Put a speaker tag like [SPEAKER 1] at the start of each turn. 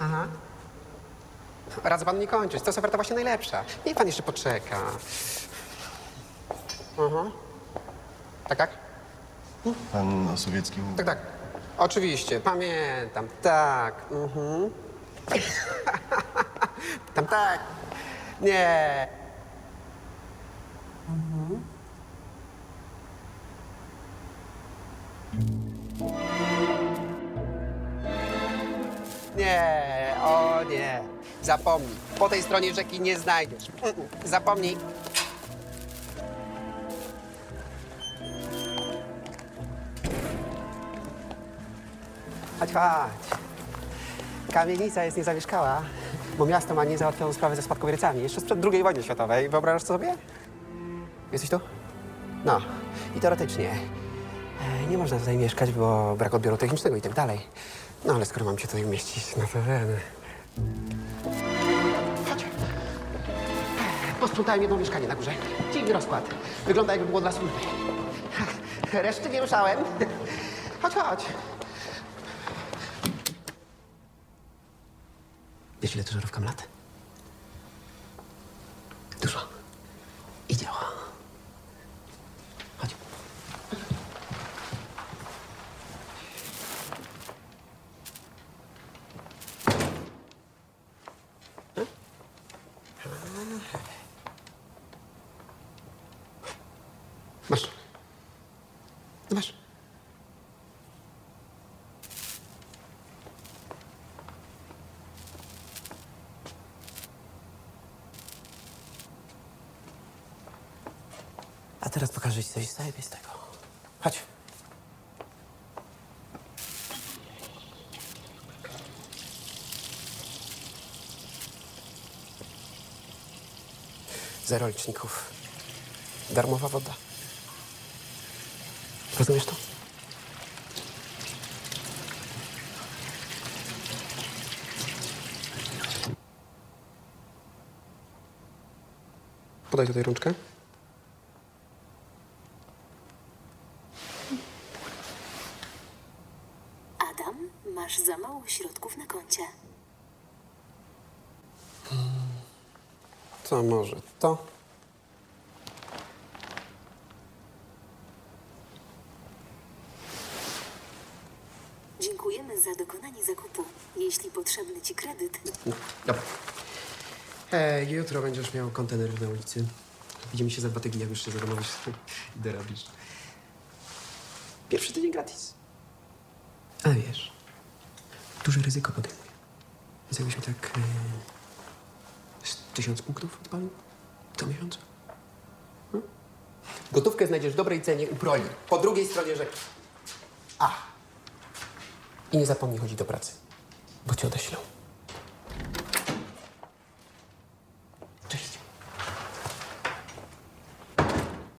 [SPEAKER 1] Aha. Radzę pan nie kończyć. To jest oferta właśnie najlepsza. Niech pan jeszcze poczeka. Aha. Tak, tak?
[SPEAKER 2] Pan Osowiecki
[SPEAKER 1] Tak, tak. Oczywiście, pamiętam. Tak. Mhm. Tam tak. Nie. Nie, o nie. Zapomnij. Po tej stronie rzeki nie znajdziesz. Zapomnij. Chodź, chodź. Kamienica jest niezamieszkała, bo miasto ma niezałatwioną sprawę ze spadkobiercami. Jeszcze sprzed II wojny światowej. Wyobrażasz sobie? Jesteś tu? No. I teoretycznie nie można tutaj mieszkać, bo brak odbioru technicznego i tak dalej. No ale skoro mam cię tutaj umieścić, no to wiem. Chodź. Posprzątałem jedno mieszkanie na górze. Dziwny rozkład. Wygląda jakby było dla służby. Reszty nie ruszałem. Chodź, chodź. Wiesz, ile to żarówka lat? Dużo. I działa. Chodź. Masz. No masz. A teraz pokażę ci coś zajebistego. Chodź. Zero liczników. Darmowa woda. Rozumiesz to? Podaj tutaj rączkę.
[SPEAKER 3] Adam, masz za mało środków na koncie.
[SPEAKER 1] To może to.
[SPEAKER 3] Dziękujemy za dokonanie zakupu. Jeśli potrzebny ci kredyt,
[SPEAKER 1] dobra. E, jutro będziesz miał kontener na ulicy. Widzimy się za dwa tygodnie, jak już się zadomowisz i dorobisz. Pierwszy tydzień gratis. A wiesz, duże ryzyko podejmuję. Jakbyśmy tak e, z tysiąc punktów odpalił co miesiąc. Hmm? Gotówkę znajdziesz w dobrej cenie u Proli, po drugiej stronie rzeki. A! I nie zapomnij chodzić do pracy, bo cię odeślą.